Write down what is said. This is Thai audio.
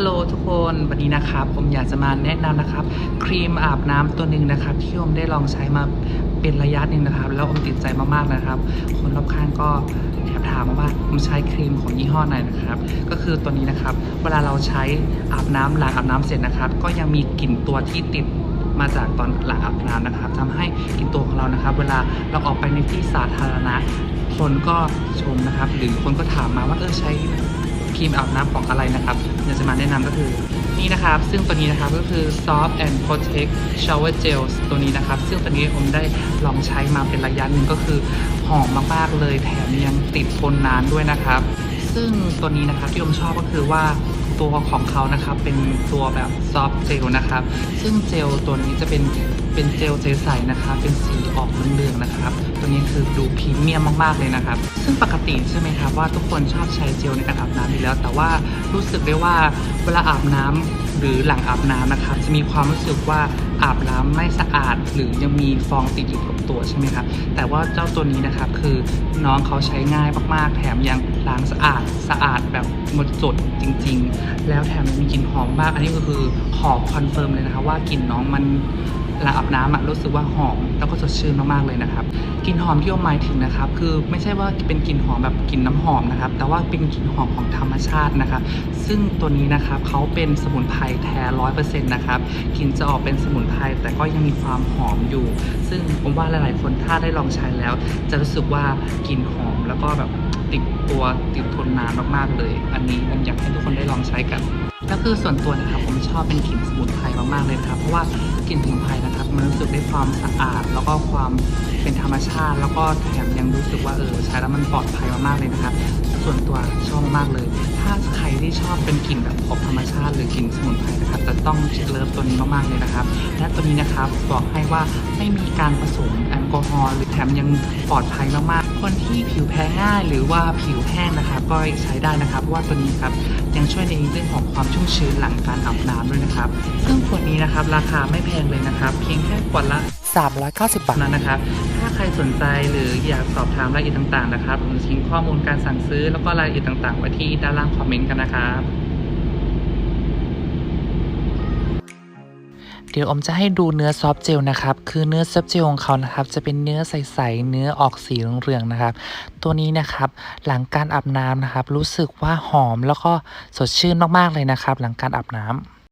ฮัลโหลทุกคนวันนี้นะครับ ผมอยากจะมาแนะนำนะครับ ครีมอาบน้ำตัวหนึ่งนะครับ ที่ผมได้ลองใช้มาเป็นระยะหนึ่งนะครับ แล้วผมติดใจมากๆนะครับ คนรอบข้างก็แอบถามมาว่าผมใช้ครีมของยี่ห้อไหนนะครับ ก็คือตัวนี้นะครับ เวลาเราใช้อาบน้ำหลังอาบน้ำเสร็จนะครับ ก็ยังมีกลิ่นตัวที่ติดมาจากตอนหลังอาบน้ำนะครับทำให้กลิ่นตัวของเรานะครับ เวลาเราออกไปในที่สาธารณะ คนก็ชมนะครับ หรือคนก็ถามมาว่าเออใช้ ครีมอาบน้ำของอะไรนะครับอยากจะมาแนะนำก็คือนี่นะครับ ซึ่งตัวนี้นะครับก็คือ Soft and Protect Shower Gel ตัวนี้นะครับ ซึ่งตัวนี้ผมได้ลองใช้มาเป็นระยะหนึ่งก็คือหอมมากๆเลยแถมยังติดทนนานด้วยนะครับ ซึ่งตัวนี้นะครับที่ผมชอบก็คือว่า ตัวของเขานะครับ เป็นตัวแบบซอฟต์เจลนะครับ ซึ่งเจลตัวนี้จะเป็นเป็นเจลใสๆนะครับ เป็นสีออกเหลืองๆนะครับ ตัวนี้คือดูพรีเมียมมากๆเลยนะครับ ซึ่งปกติใช่ไหมครับว่าทุกคนชอบใช้เจลในการอาบน้ำอยู่แล้ว แต่ว่ารู้สึกได้ว่าเวลาอาบน้ำ หรือหลังอาบน้ำนะครับจะมีความรู้สึกว่าอาบน้ำไม่สะอาด หรือยังมีฟองติดอยู่กับตัวใช่ไหมครับแต่ว่าเจ้าตัวนี้นะครับคือน้องเขาใช้ง่ายมากๆ แถมยังล้างสะอาดสะอาดแบบหมดจดจริง ๆ แล้วแถมยังมีกลิ่นหอมมาก อันนี้ก็คือขอคอนเฟิร์มเลยนะครับว่ากลิ่นน้องมัน หลังอาบน้ำอะรู้สึกว่าหอมแล้วก็สดชื่นมากๆเลยนะครับกลิ่นหอมที่ผมหมายถึงนะครับ คือไม่ใช่ว่าเป็นกลิ่นหอมแบบกลิ่นน้ำหอมนะครับ แต่ว่าเป็นกลิ่นหอมของธรรมชาตินะครับ ซึ่งตัวนี้นะครับเขาเป็นสมุนไพรแท้ร้อยเปอร์เซ็นต์นะครับกลิ่นจะออกเป็นสมุนไพรแต่ก็ยังมีความหอมอยู่ ซึ่งผมว่าหลาย ๆ คนถ้าได้ลองใช้แล้ว จะรู้สึกว่ากลิ่นหอมแล้วก็แบบติดตัวติดทนนานมากๆเลย อันนี้ผมอยากให้ทุกคนได้ลองใช้กันแล้วคือส่วนตัวนะครับผมชอบเป็นกลิ่นสมุนไพรมากๆเลยครับเพราะว่ากลิ่นสมุนไพร สึกได้ความสะอาด แล้วก็ความเป็นธรรมชาติ แล้วก็แถมยังรู้สึกว่าเออใช้แล้วมันปลอดภัยมากๆเลยนะครับ ส่วนตัวชอบมากๆเลย ถ้าใครที่ชอบเป็นกลิ่นแบบของธรรมชาติหรือกลิ่นสมุนไพรนะครับจะต้องเลิฟตัวนี้มากๆเลยนะครับ และตัวนี้นะครับบอกให้ว่าไม่มีการผสมแอลกอฮอล์หรือแถมยังปลอดภัยมากๆ คนที่ผิวแพ้ง่ายหรือว่าผิวแห้งนะครับก็ใช้ได้นะครับเพราะว่าตัวนี้ครับยังช่วยในเรื่องของความชุ่มชื้นหลังการอาบน้ำด้วยนะครับซึ่งขวดนี้นะครับราคาไม่แพงเลยนะครับ เพียงแค่ขวดละ390บาทนั้นนะครับถ้าใครสนใจหรืออยากสอบถามรายละเอียดต่างๆนะครับผมทิ้งข้อมูลการสั่งซื้อแล้วก็รายละเอียดต่างๆ ไว้ที่ด้านล่างคอมเมนต์กันนะครับเดี๋ยวอมจะให้ดูเนื้อซอฟต์เจลนะครับ คือเนื้อซอฟต์เจลของเขานะครับ จะเป็นเนื้อใสๆ เนื้อออกสีเหลืองๆนะครับ ตัวนี้นะครับ หลังการอาบน้ำนะครับ รู้สึกว่าหอมแล้วก็สดชื่นมากๆเลยนะครับ หลังการอาบน้ำ